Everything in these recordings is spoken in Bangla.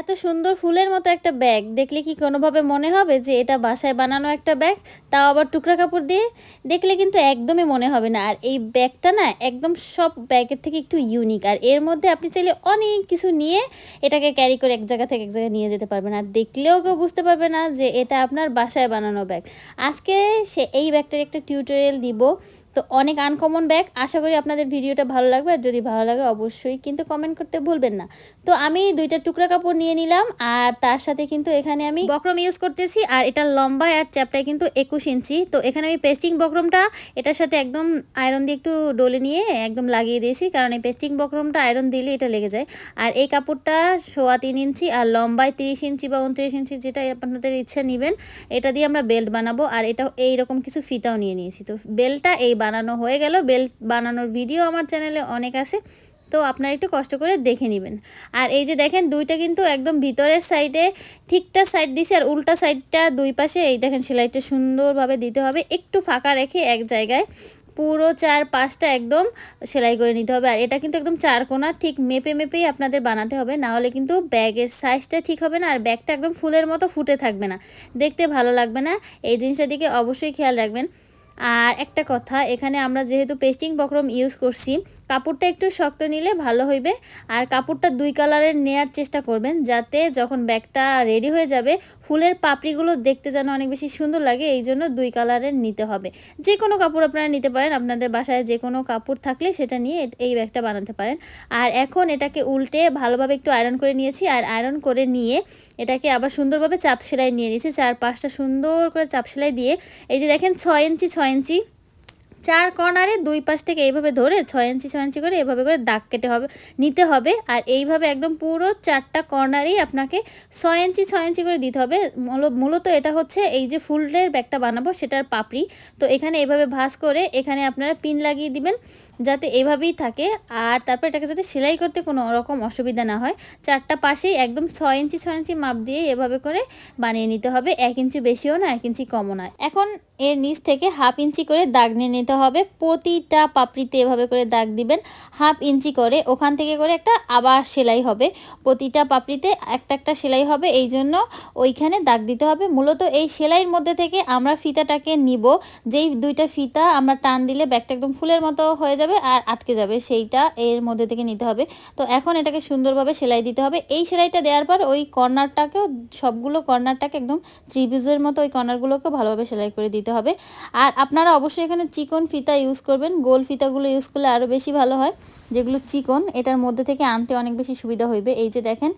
এত সুন্দর ফুলের মতো একটা ব্যাগ। দেখলে কি কোনোভাবে মনে হবে যে এটা বাসায় বানানো একটা ব্যাগ? তাও আবার টুকরা কাপড় দিয়ে? দেখলে কিন্তু একদমই মনে হবে না। আর এই ব্যাগটা না একদম সব ব্যাগের থেকে একটু ইউনিক আর এর মধ্যে আপনি চাইলে অনেক কিছু নিয়ে এটাকে ক্যারি করে এক জায়গা থেকে এক জায়গায় নিয়ে যেতে পারবেন। আর দেখলেও কেউ বুঝতে পারবে না যে এটা আপনার বাসায় বানানো ব্যাগ। আজকে সে এই ব্যাগটার একটা টিউটোরিয়াল দিব। তো অনেক আনকমন ব্যাগ আশা করি আপনাদের ভিডিওটা ভালো লাগবে। আর যদি ভালো লাগে, অবশ্যই কিন্তু কমেন্ট করতে ভুলবেন না। তো আমি দুইটা টুকরা কাপড় নিয়ে নিলাম। আর তার সাথে কিন্তু এখানে আমি বক্রম ইউজ করতেছি। আর এটা লম্বা আর চ্যাপটায় কিন্তু একুশ ইঞ্চি। তো এখানে আমি পেস্টিং বক্রমটা এটার সাথে একদম আয়রন দিয়ে একটু ডলে নিয়ে একদম লাগিয়ে দিয়েছি। কারণ এই পেস্টিং বক্রমটা আয়রন দিলে এটা লেগে যায়। আর এই কাপড়টা সোয়া তিন ইঞ্চি আর লম্বায় তিরিশ ইঞ্চি বা উনত্রিশ ইঞ্চি যেটা আপনাদের ইচ্ছা নেবেন, এটা দিয়ে আমরা বেল্ট বানাবো। আর এটা এইরকম কিছু ফিতাও নিয়ে নিয়েছি। তো বেল্টটা এই বানানো হয়ে গেল। বেল্ট বানানোর ভিডিও আমার চ্যানেলে অনেক আছে। তো আপনারা একটু কষ্ট করে দেখে নেবেন। আর এই যে দেখেন, দুইটা কিন্তু একদম ভিতরের সাইডে ঠিকটা সাইড দিছি আর উল্টা সাইডটা দুই পাশে। এই দেখেন, সেলাইটা সুন্দরভাবে দিতে হবে। একটু ফাঁকা রেখে এক জায়গায় পুরো চার পাঁচটা একদম সেলাই করে নিতে হবে। আর এটা কিন্তু একদম চার কোনা। ঠিক মেপে মেপেই আপনাদের বানাতে হবে। না হলে কিন্তু ব্যাগের সাইজটা ঠিক হবে না আর ব্যাগটা একদম ফুলের মতো ফুটে থাকবে না। দেখতে ভালো লাগবে না। এই জিনিসটার দিকে অবশ্যই খেয়াল রাখবেন। আর একটা কথা, এখানে আমরা যেহেতু পেস্টিং বক্রম ইউজ করছি, কাপড়টা একটু শক্ত নিলে ভালো হইবে। আর কাপড়টা দুই কালারের নেয়ার চেষ্টা করবেন, যাতে যখন ব্যাগটা রেডি হয়ে যাবে, ফুলের পাপড়িগুলো দেখতে যেন অনেক বেশি সুন্দর লাগে, এই জন্য দুই কালারের নিতে হবে। যে কোনো কাপড় আপনারা নিতে পারেন, আপনাদের বাসায় যে কোনো কাপড় থাকলে সেটা নিয়ে এই ব্যাগটা বানাতে পারেন। আর এখন এটাকে উল্টে ভালোভাবে একটু আয়রন করে নিয়েছি, আর আয়রন করে নিয়ে এটাকে আবার সুন্দরভাবে চাপ সেলাই নিয়ে নিয়েছি, চার পাঁচটা সুন্দর করে চাপ সেলাই দিয়ে, এই যে দেখেন ছয় ইঞ্চি, ছয় ইঞ্চি চার কর্নারে দুই পাশ থেকে এইভাবে ধরে ছয় ইঞ্চি ছয় ইঞ্চি করে এভাবে করে দাগ কেটে হবে, নিতে হবে। আর এইভাবে একদম পুরো চারটা কর্নারেই আপনাকে ছয় ইঞ্চি ছয় ইঞ্চি করে দিতে হবে। মূলত এটা হচ্ছে এই যে ফুলের ব্যাগটা বানাবো, সেটার পাপড়ি। তো এখানে এভাবে ভাঁজ করে এখানে আপনারা পিন লাগিয়ে দিবেন, যাতে এভাবেই থাকে। আর তারপর এটাকে যাতে সেলাই করতে কোনো রকম অসুবিধা না হয়, চারটা পাশেই একদম ছয় ইঞ্চি ছয় ইঞ্চি মাপ দিয়ে এভাবে করে বানিয়ে নিতে হবে। এক ইঞ্চি বেশিও না, এক ইঞ্চি কমও না। এখন এর নিচ থেকে হাফ ইঞ্চি করে দাগ নিয়ে নিতে হবে। প্রতিটা পাপড়িতে এভাবে করে দাগ দিবেন। হাফ ইঞ্চি করে। ওখান থেকে করে একটা আবার সেলাই হবে। প্রতিটা পাপড়িতে একটা একটা সেলাই হবে। এই জন্য ওইখানে দাগ দিতে হবে। মূলত এই সেলাইয়ের মধ্যে থেকে আমরা ফিতাটাকে নিব। যেই দুইটা ফিতা আমরা টান দিলে ব্যাগটা একদম ফুলের মতো হয়ে যাবে আর আটকে যাবে। সেইটা এর মধ্যে থেকে নিতে হবে। তো এখন এটাকে সুন্দরভাবে সেলাই দিতে হবে। এই সেলাইটা দেওয়ার পর ওই কর্নারটাকেও সবগুলো কর্নারটাকে একদম ত্রিভুজের মতো ওই কর্নারগুলোকে ভালোভাবে সেলাই করে দিতে হবে। আর আপনারা অবশ্যই এখানে চিকন ফিতা ইউজ করবেন। গোল ফিতাগুলো ইউজ করলে আরও বেশি ভালো হয়। যেগুলো চিকন, এটার মধ্যে থেকে আনতে অনেক বেশি সুবিধা হইবে। এই যে দেখেন,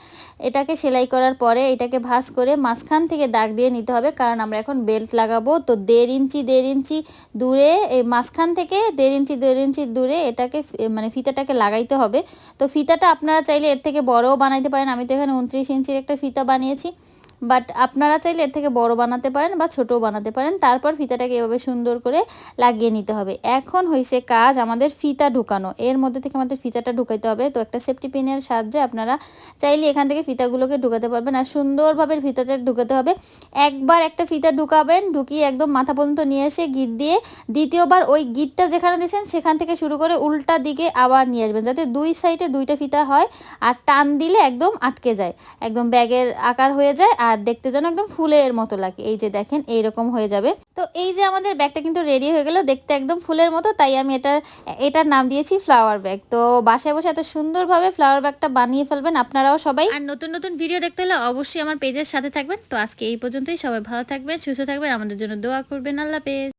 এটাকে সেলাই করার পরে এটাকে ভাঁজ করে মাঝখান থেকে দাগ দিয়ে নিতে হবে। কারণ আমরা এখন বেল্ট লাগাবো, তো দেড় ইঞ্চি দেড় ইঞ্চি দূরে মাঝখান থেকে দেড় ইঞ্চি দেড় ইঞ্চি দূরে এটাকে মানে ফিতাটাকে লাগাইতে হবে। তো ফিতাটা আপনারা চাইলে এর থেকে বড়ও বানাইতে পারেন। আমি তো এখানে উনত্রিশ ইঞ্চির একটা ফিতা বানিয়েছি। বাট আপনারা চাইলে এর থেকে বড় বানাতে পারেন বা ছোটও বানাতে পারেন। তারপর ফিতাটাকে এভাবে সুন্দর করে লাগিয়ে নিতে হবে। এখন হয়েছে কাজ আমাদের ফিতা ঢুকানো। এর মধ্যে থেকে আমাদের ফিতাটা ঢুকাইতে হবে। তো একটা সেফটি পিনের সাহায্যে আপনারা চাইলে এখান থেকে ফিতাগুলোকে ঢুকাতে পারবেন। আর সুন্দরভাবে ফিতাটা ঢুকাতে হবে। একবার একটা ফিতা ঢুকাবেন, ঢুকিয়ে একদম মাথা পর্যন্ত নিয়ে এসে গিট দিয়ে দ্বিতীয়বার ওই গিটটা যেখানে দিয়েছেন সেখান থেকে শুরু করে উল্টা দিকে আবার নিয়ে আসবেন। যাতে দুই সাইডে দুইটা ফিতা হয় আর টান দিলে একদম আটকে যায়। একদম ব্যাগের আকার হয়ে যায় আর আর দেখতে যেন একদম ফুলের মতো লাগে। এই যে দেখেন, এইরকম হয়ে যাবে। তো এই যে আমাদের ব্যাগটা কিন্তু রেডি হয়ে গেল দেখতে একদম ফুলের মতো, তাই আমি এটা, এটার নাম দিয়েছি ফ্লাওয়ার ব্যাগ তো বাসায় বসে এত সুন্দরভাবে ফ্লাওয়ার ব্যাগটা বানিয়ে ফেলবেন আপনারাও সবাই। আর নতুন নতুন ভিডিও দেখতে হলে অবশ্যই আমার পেজের সাথে থাকবেন। তো আজকে এই পর্যন্তই, সবাই ভালো থাকবেন, সুস্থ থাকবেন, আমাদের জন্য দোয়া করবেন। আল্লাহ পেজ